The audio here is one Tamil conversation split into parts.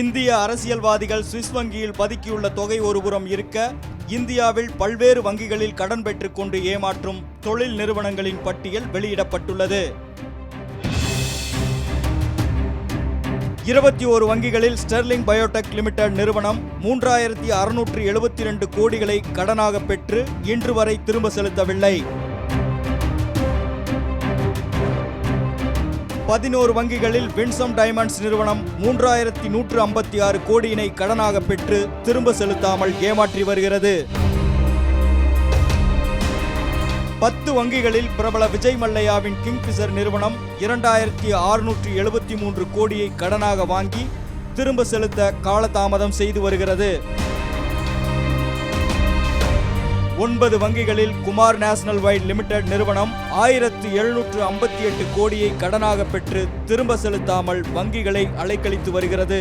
இந்திய அரசியல்வாதிகள் சுவிஸ் வங்கியில் பதுக்கியுள்ள தொகை ஒருபுறம் இருக்க இந்தியாவில் பல்வேறு வங்கிகளில் கடன் பெற்றுக்கொண்டு ஏமாற்றும் தொழில் நிறுவனங்களின் பட்டியல் வெளியிடப்பட்டுள்ளது. இருபத்தி ஒரு வங்கிகளில் ஸ்டெர்லிங் பயோடெக் லிமிடெட் நிறுவனம் மூன்றாயிரத்தி அறுநூற்று எழுபத்தி ரெண்டு கோடிகளை கடனாக பெற்று இன்று வரை திரும்ப செலுத்தவில்லை. பதினோரு வங்கிகளில் வின்சம் டைமண்ட்ஸ் நிறுவனம் மூன்றாயிரத்தி நூற்று ஐம்பத்தி ஆறு கோடியினை கடனாக பெற்று திரும்ப செலுத்தாமல் ஏமாற்றி வருகிறது. பத்து வங்கிகளில் பிரபல விஜய் மல்லையாவின் கிங்ஃபிஷர் நிறுவனம் இரண்டாயிரத்தி அறுநூற்றி எழுபத்தி மூன்று கோடியை கடனாக வாங்கி திரும்ப செலுத்த காலதாமதம் செய்து வருகிறது. ஒன்பது வங்கிகளில் குமார் நேஷனல் வைட் லிமிடெட் நிறுவனம் ஆயிரத்து எழுநூற்று ஐம்பத்தி எட்டு கோடியை கடனாக பெற்று திரும்ப செலுத்தாமல் வங்கிகளை அலைக்கழித்து வருகிறது.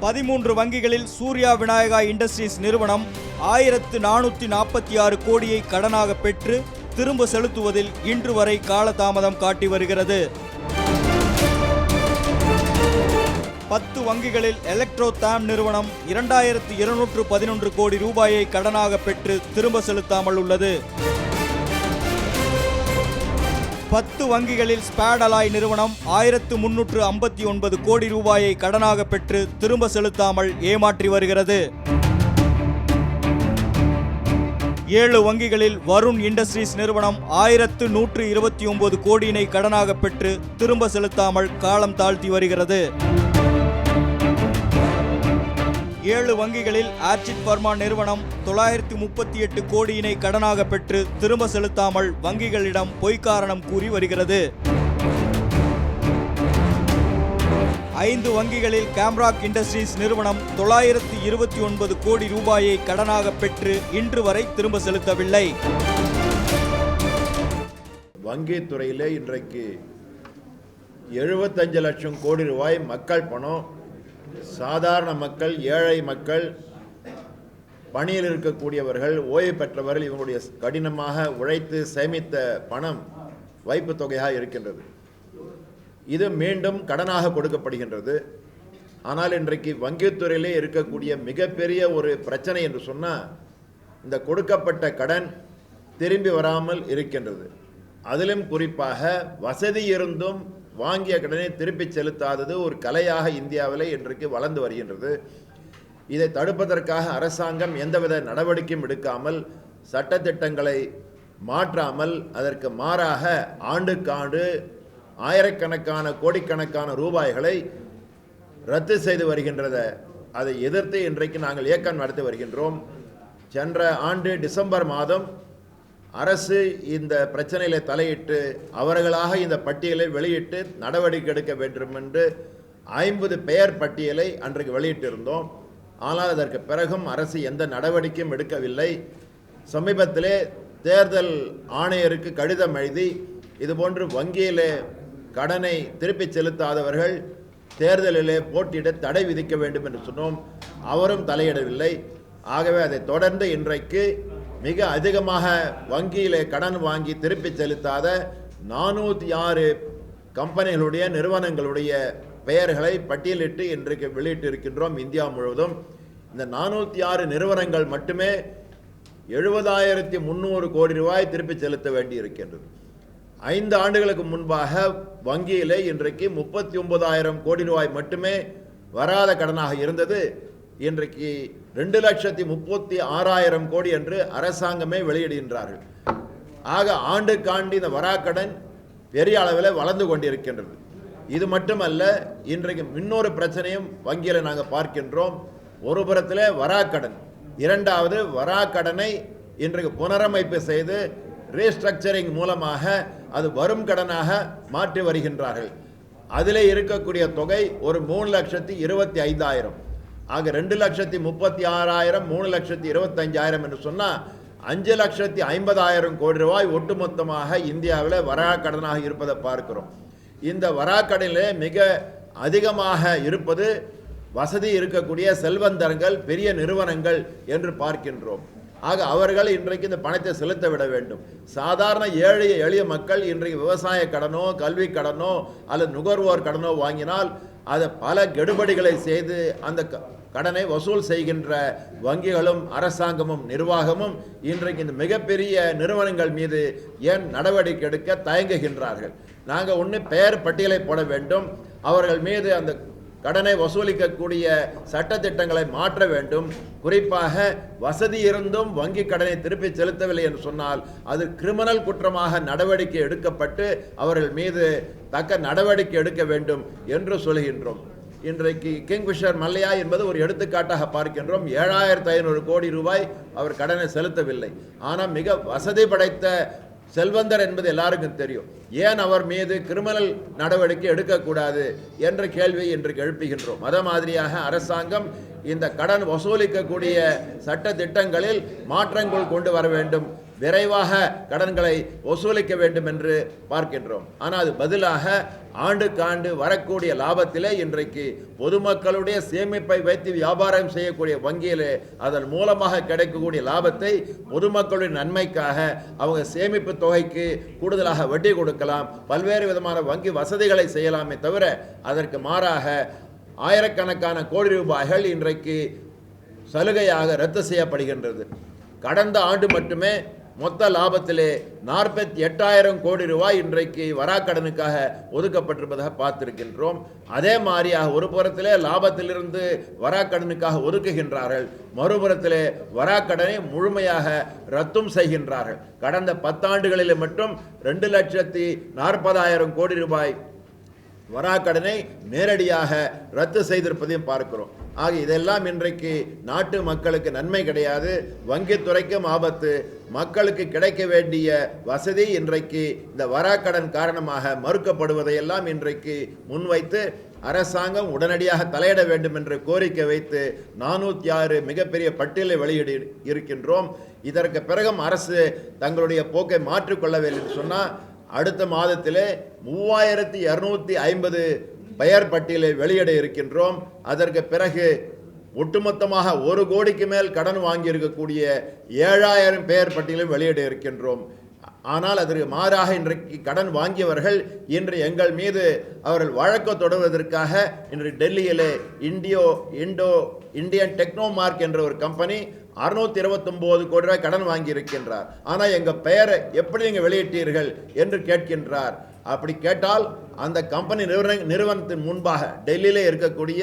பதிமூன்று வங்கிகளில் சூர்யா விநாயகா இண்டஸ்ட்ரீஸ் நிறுவனம் ஆயிரத்து நானூற்றி நாற்பத்தி ஆறு கோடியை கடனாக பெற்று திரும்ப செலுத்துவதில் இன்று வரை காலதாமதம் காட்டி வருகிறது. பத்து வங்கிகளில் எலக்ட்ரோ தாம் நிறுவனம் இரண்டாயிரத்து இருநூற்று பதினொன்று கோடி ரூபாயை கடனாக பெற்று திரும்ப செலுத்தாமல் உள்ளது. பத்து வங்கிகளில் ஸ்பேடலாய் நிறுவனம் ஆயிரத்து முன்னூற்று ஐம்பத்தி ஒன்பது கோடி ரூபாயை கடனாக பெற்று திரும்ப செலுத்தாமல் ஏமாற்றி வருகிறது. ஏழு வங்கிகளில் வருண் இண்டஸ்ட்ரீஸ் நிறுவனம் ஆயிரத்து நூற்று இருபத்தி ஒன்பது கோடியினை கடனாக பெற்று திரும்ப செலுத்தாமல் காலம் தாழ்த்தி வருகிறது. ஏழு வங்கிகளில் ஆர்ச்சிட் பர்மா நிறுவனம் தொள்ளாயிரத்தி முப்பத்தி எட்டு கோடியினை கடனாக பெற்று திரும்ப செலுத்தாமல் வங்கிகளிடம் பொய் காரணம் கூறி வருகிறது. ஐந்து வங்கிகளில் கேம்ராக் இண்டஸ்ட்ரீஸ் நிறுவனம் தொள்ளாயிரத்தி இருபத்தி ஒன்பது கோடி ரூபாயை கடனாக பெற்று இன்று வரை திரும்ப செலுத்தவில்லை. வங்கித் துறையிலே இன்றைக்கு எழுபத்தஞ்சு லட்சம் கோடி ரூபாய் மக்கள் பணம் சாதாரண மக்கள் ஏழை மக்கள் பணியில் இருக்கக்கூடியவர்கள் ஓய்வு பெற்றவர்கள் இவங்களுடைய கடினமாக உழைத்து சேமித்த பணம் வைப்பு தொகையாக இருக்கின்றது. இது மீண்டும் கடனாக கொடுக்கப்படுகின்றது. ஆனால் இன்றைக்கு வங்கித்துறையிலே இருக்கக்கூடிய மிகப்பெரிய ஒரு பிரச்சனை என்று சொன்னால் இந்த கொடுக்கப்பட்ட கடன் திரும்பி வராமல் இருக்கின்றது. அதிலும் குறிப்பாக வசதி இருந்தும் வாங்கிய கடனை திருப்பி செலுத்தாதது ஒரு கலையாக இந்தியாவிலே இன்றைக்கு வளர்ந்து வருகின்றது. இதை தடுப்பதற்காக அரசாங்கம் எந்தவித நடவடிக்கையும் எடுக்காமல் சட்டத்திட்டங்களை மாற்றாமல் அதற்கு மாறாக ஆண்டுக்காண்டு ஆயிரக்கணக்கான கோடிக்கணக்கான ரூபாய்களை ரத்து செய்து வருகின்றத அதை எதிர்த்து இன்றைக்கு நாங்கள் இயக்கம் நடத்தி வருகின்றோம். சென்ற ஆண்டு டிசம்பர் மாதம் அரசு இந்த பிரச்சனையில் தலையிட்டு அவர்களாக இந்த பட்டியலை வெளியிட்டு நடவடிக்கை எடுக்க வேண்டும் என்று ஐம்பது பெயர் பட்டியலை அன்றைக்கு வெளியிட்டிருந்தோம். ஆனால் அதற்கு பிறகும் அரசு எந்த நடவடிக்கையும் எடுக்கவில்லை. சமீபத்திலே தேர்தல் ஆணையருக்கு கடிதம் எழுதி இதுபோன்று வங்கியிலே கடனை திருப்பிச் செலுத்தாதவர்கள் தேர்தலிலே போட்டியிட தடை விதிக்க வேண்டும் என்று சொன்னோம். அவரும் தலையிடவில்லை. ஆகவே அதை தொடர்ந்து இன்றைக்கு மிக அதிகமாக வங்கியில் கடன் வாங்கி திருப்பி செலுத்தாத நானூற்றி ஆறு கம்பெனிகளுடைய நிறுவனங்களுடைய பெயர்களை பட்டியலிட்டு இன்றைக்கு வெளியிட்டிருக்கின்றோம் இந்தியா முழுவதும். இந்த நானூற்றி ஆறு நிறுவனங்கள் மட்டுமே எழுபதாயிரத்தி முந்நூறு கோடி ரூபாய் திருப்பி செலுத்த வேண்டி இருக்கின்றது ஐந்து ஆண்டுகளுக்கு முன்பாக வங்கியிலே இன்றைக்கு முப்பத்தி ஒன்பதாயிரம் கோடி ரூபாய் மட்டுமே வராத கடனாக இருந்தது. இன்றைக்கு ரெண்டு லட்சத்தி முப்பத்தி ஆறாயிரம் கோடி என்று அரசாங்கமே வெளியிடுகின்றார்கள். ஆக ஆண்டுக்காண்டு இந்த வராக்கடன் பெரிய அளவில் வளர்ந்து கொண்டிருக்கின்றது. இது மட்டுமல்ல இன்றைக்கு இன்னொரு பிரச்சனையும் வங்கியில் நாங்கள் பார்க்கின்றோம். ஒரு புறத்தில் வராக்கடன் இரண்டாவது வராக்கடனை இன்றைக்கு புனரமைப்பு செய்து ரீஸ்ட்ரக்சரிங் மூலமாக அது வரும் கடனாக மாற்றி வருகின்றார்கள். அதிலே இருக்கக்கூடிய தொகை ஒரு மூணு லட்சத்தி இருபத்தி ஐந்தாயிரம். ஆக ரெண்டு லட்சத்தி முப்பத்தி ஆறாயிரம் மூணு லட்சத்தி இருபத்தஞ்சாயிரம் என்று சொன்னால் அஞ்சு லட்சத்தி ஐம்பதாயிரம் கோடி ரூபாய் ஒட்டுமொத்தமாக இந்தியாவில் வராக்கடனாக இருப்பதை பார்க்கிறோம். இந்த வராக்கடனிலே மிக அதிகமாக இருப்பது வசதி இருக்கக்கூடிய செல்வந்தர்கள் பெரிய நிறுவனங்கள் என்று பார்க்கின்றோம். ஆக அவர்கள் இன்றைக்கு இந்த பணத்தை செலுத்த விட வேண்டும். சாதாரண ஏழை எளிய மக்கள் இன்றைக்கு விவசாய கடனோ கல்வி கடனோ அல்லது நுகர்வோர் கடனோ வாங்கினால் அதை பல கெடுபடிகளை செய்து அந்த க- கடனை வசூல் செய்கின்ற வங்கிகளும் அரசாங்கமும் நிர்வாகமும் இன்றைக்கு இந்த மிகப்பெரிய நிறுவனங்கள் மீது ஏன் நடவடிக்கை எடுக்க தயங்குகின்றார்கள். நாங்கள் ஒன்று பெயர் பட்டியலை போட வேண்டும். அவர்கள் மீது அந்த கடனை வசூலிக்கக்கூடிய சட்டத்திட்டங்களை மாற்ற வேண்டும். குறிப்பாக வசதி இருந்தும் வங்கி கடனை திருப்பி செலுத்தவில்லை என்று சொன்னால் அது கிரிமினல் குற்றமாக நடவடிக்கை எடுக்கப்பட்டு அவர்கள் மீது தக்க நடவடிக்கை எடுக்க வேண்டும் என்று சொல்கின்றோம். இன்றைக்கு கிங்ஃபிஷர் மல்லையா என்பது ஒரு எடுத்துக்காட்டாக பார்க்கின்றோம். ஏழாயிரத்து ஐநூறு கோடி ரூபாய் அவர் கடனை செலுத்தவில்லை. ஆனால் மிக வசதி படைத்த செல்வந்தர் என்பது எல்லாருக்கும் தெரியும். ஏன் அவர் மீது கிரிமினல் நடவடிக்கை எடுக்கக்கூடாது என்ற கேள்வியை இன்றைக்கு எழுப்புகின்றோம். அதே மாதிரியாக அரசாங்கம் இந்த கடன் வசூலிக்கக்கூடிய சட்ட திட்டங்களில் மாற்றங்கள் கொண்டு வர வேண்டும். விரைவாக கடன்களை வசூலிக்க வேண்டும் என்று பார்க்கின்றோம். ஆனால் அது பதிலாக ஆண்டுக்காண்டு வரக்கூடிய லாபத்திலே இன்றைக்கு பொதுமக்களுடைய சேமிப்பை வைத்து வியாபாரம் செய்யக்கூடிய வங்கியிலே அதன் மூலமாக கிடைக்கக்கூடிய லாபத்தை பொதுமக்களுடைய நன்மைக்காக அவங்க சேமிப்பு தொகைக்கு கூடுதலாக வட்டி கொடுக்கலாம். பல்வேறு விதமான வங்கி வசதிகளை செய்யலாமே தவிர அதற்கு மாறாக ஆயிரக்கணக்கான கோடி ரூபாய்கள் இன்றைக்கு சலுகையாக ரத்து செய்யப்படுகின்றது. கடந்த ஆண்டு மட்டுமே மொத்த லாபத்திலே நாற்பத்தி எட்டாயிரம் கோடி ரூபாய் இன்றைக்கு வராக்கடனுக்காக ஒதுக்கப்பட்டிருப்பதாக பார்த்திருக்கின்றோம். அதே மாதிரியாக ஒரு புறத்திலே லாபத்திலிருந்து வராக்கடனுக்காக ஒதுக்குகின்றார்கள். மறுபுறத்திலே வராக்கடனை முழுமையாக ரத்தும் செய்கின்றார்கள். கடந்த பத்தாண்டுகளில் மட்டும் ரெண்டு லட்சத்தி நாற்பதாயிரம் கோடி ரூபாய் வராக்கடனை நேரடியாக ரத்து செய்திருப்பதையும் பார்க்கிறோம். ஆக இதெல்லாம் இன்றைக்கு நாட்டு மக்களுக்கு நன்மை கிடையாது. வங்கித்துறைக்கும் ஆபத்து. மக்களுக்கு கிடைக்க வேண்டிய வசதி இன்றைக்கு இந்த வராக்கடன் காரணமாக மறுக்கப்படுவதையெல்லாம் இன்றைக்கு முன்வைத்து அரசாங்கம் உடனடியாக தலையிட வேண்டும் என்று கோரிக்கை வைத்து நானூற்றி ஆறு மிகப்பெரிய பட்டியலை வெளியிட இருக்கின்றோம். இதற்கு பிறகும் அரசு தங்களுடைய போக்கை மாற்றிக்கொள்ளவில்லை என்று சொன்னால் அடுத்த மாதத்திலே மூவாயிரத்தி இரநூத்தி ஐம்பது பெயர் பட்டியலை வெளியிட இருக்கின்றோம். அதற்கு பிறகு ஒட்டுமொத்தமாக ஒரு கோடிக்கு மேல் கடன் வாங்கியிருக்கக்கூடிய ஏழாயிரம் பெயர் பட்டியலும் வெளியிட இருக்கின்றோம். ஆனால் அதற்கு மாறாக இன்றைக்கு கடன் வாங்கியவர்கள் இன்று எங்கள் மீது அவர்கள் வழக்கு தொடர்வதற்காக இன்று டெல்லியிலே இண்டியோ இண்டோ இந்தியன் டெக்னோமார்க் என்ற ஒரு கம்பெனி அறுநூத்தி இருபத்தொம்போது கோடி ரூபாய் கடன் வாங்கியிருக்கின்றார். ஆனால் எங்கள் பெயரை எப்படி நீங்கள் வெளியிட்டீர்கள் என்று கேட்கின்றார். அப்படி கேட்டால் அந்த கம்பெனி நிறுவன நிறுவனத்தின் முன்பாக டெல்லியில் இருக்கக்கூடிய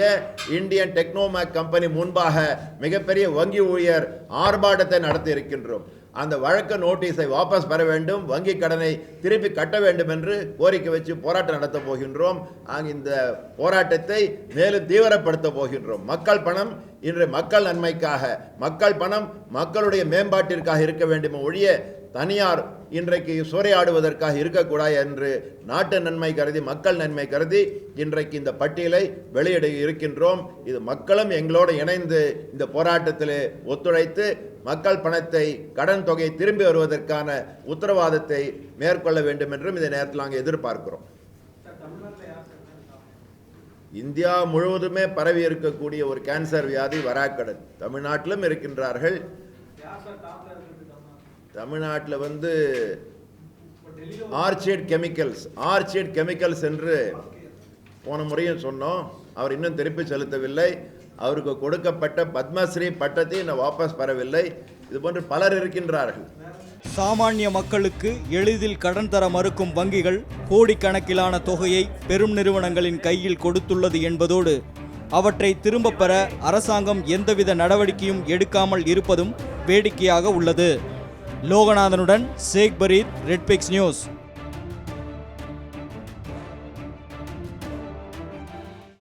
இந்தியன் டெக்னோமேக் கம்பெனி முன்பாக மிகப்பெரிய வங்கி ஊழியர் ஆர்ப்பாட்டத்தை நடத்தி இருக்கின்றோம் அந்த வழக்கு நோட்டீஸை வாபஸ் பெற வேண்டும் வங்கி கடனை திருப்பி கட்ட வேண்டும் என்று கோரிக்கை வச்சு போராட்டம் நடத்தப் போகின்றோம். இந்த போராட்டத்தை மேலும் தீவிரப்படுத்த போகின்றோம். மக்கள் பணம் இன்று மக்கள் நன்மைக்காக மக்கள் பணம் மக்களுடைய மேம்பாட்டிற்காக இருக்க வேண்டுமே ஒழிய தனியார் இன்றைக்கு சூறையாடுவதற்காக இருக்கக்கூடாது என்று நாட்டு நன்மை கருதி மக்கள் நன்மை கருதி இன்றைக்கு இந்த பட்டியலை வெளியிட இருக்கின்றோம். இது மக்களும் எங்களோடு இணைந்து இந்த போராட்டத்தில் ஒத்துழைத்து மக்கள் பணத்தை கடன் தொகை திரும்பி வருவதற்கான உத்தரவாதத்தை மேற்கொள்ள வேண்டும் என்றும் இந்த நேரத்தில் நாங்கள் எதிர்பார்க்கிறோம். இந்தியா முழுவதுமே பரவி இருக்கக்கூடிய ஒரு கேன்சர் வியாதி வராக்கடன். தமிழ்நாட்டிலும் இருக்கின்றார்கள். தமிழ்நாட்டில் வந்து ஆர்ச்சேட் கெமிக்கல்ஸ் ஆர்ச்சேட் கெமிக்கல்ஸ் என்று போன முறையும் சொன்னோம். அவர் இன்னும் திருப்பி செலுத்தவில்லை. அவருக்கு கொடுக்கப்பட்ட பத்மஸ்ரீ பட்டத்தை இன்னும் வாபஸ் பெறவில்லை. இது போன்று பலர் இருக்கின்றார்கள். சாமானிய மக்களுக்கு எளிதில் கடன் தர மறுக்கும் வங்கிகள் கோடிக்கணக்கிலான தொகையை பெரும் நிறுவனங்களின் கையில் கொடுத்துள்ளது என்பதோடு அவற்றை திரும்பப் பெற அரசாங்கம் எந்தவித நடவடிக்கையும் எடுக்காமல் இருப்பதும் வேடிக்கையாக உள்ளது. லோகநாதனுடன் சேக் பரீத் ரெட்பிக்ஸ் நியூஸ்